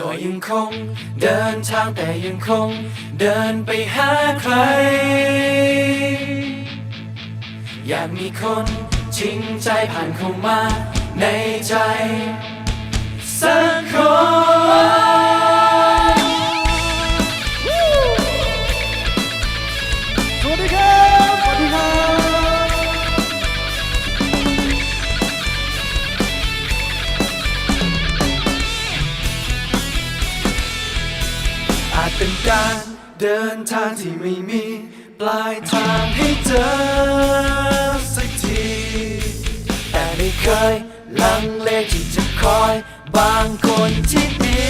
ก็ยังคงเดินทางแต่ยังคงเดินไปหาใคร อยากมีคนจริงใจผ่านเข้ามาในใจสักคน อาจเป็นการเดินทางที่ไม่มี ปลายทางให้เจอสักที แต่ไม่เคยลังเลที่จะคอยบางคนที่ดี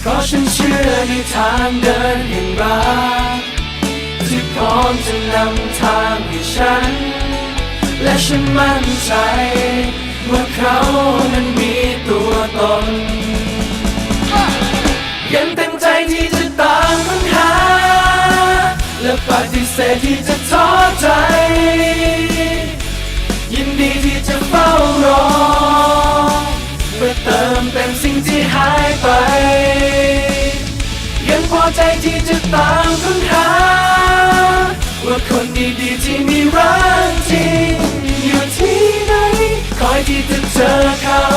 เพราะฉันเชื่อในทางเดินแห่งรักที่พร้อมจะนำทางให้ฉัน และฉันมั่นใจ และปฏิเสธที่จะท้อใจ ยินดีที่จะเฝ้ารอ เพื่อเติมเต็มสิ่งที่หายไป ยังพอใจที่จะตามค้นหา ว่าคนดีๆที่มีรักจริงอยู่ที่ไหน คอยที่จะเจอเขา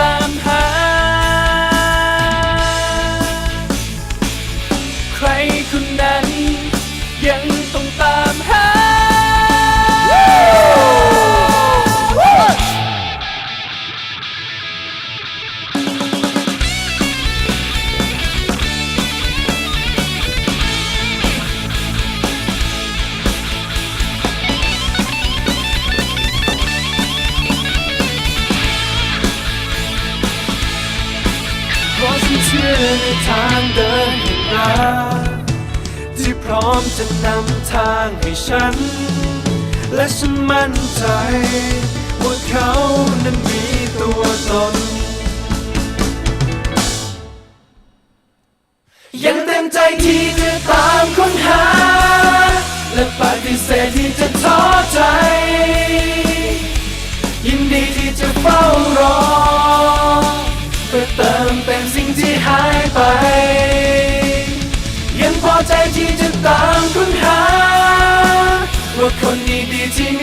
ตามหาือทางเดินแห่งรักที่พร้อมจะนำทางให้ฉัน และฉันมั่นใจ ว่าเขานั้นมีตัวตน ยังเต็มใจที่จะตามค้นหา และปฏิเสธที่จะท้อใจ ว่า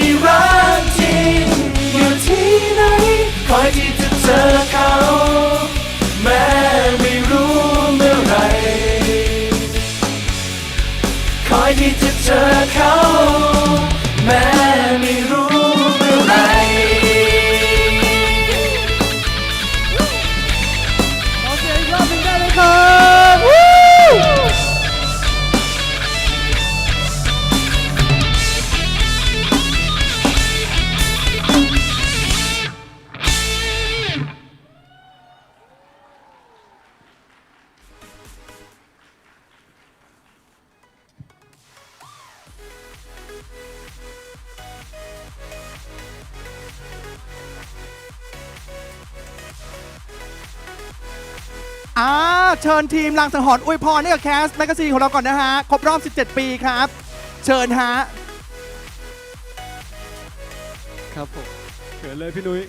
อ่าเชิญทีมลังสังหรณ์อวยพรให้กับแคสแมกกาซีนของเราก่อนนะฮะ ครบรอบ 17 ปีครับ เชิญฮะ ครับผมเขินเลยพี่นุ้ย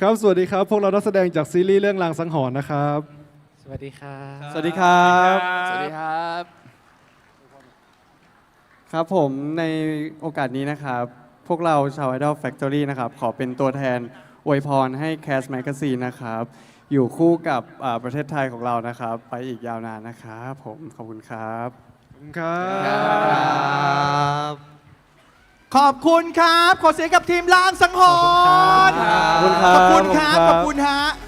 ครับ สวัสดีครับ พวกเรานักแสดงจากซีรีส์เรื่องรางสังหรณ์นะครับ สวัสดีครับ สวัสดีครับ สวัสดีครับ ครับผมในโอกาสนี้นะครับ พวกเราชาว Idol Factory นะครับ ขอเป็นตัวแทนอวยพรให้ Cast Magazine นะครับ อยู่คู่กับอ่าประเทศไทยของเรานะครับ ไปอีกยาวนานนะครับผมขอบคุณครับขอบคุณครับขอบคุณครับ ขอเสียงกับทีมลางสังหรณ์ขอบคุณครับขอบคุณครับขขออบบคุคุณณคครัรับบ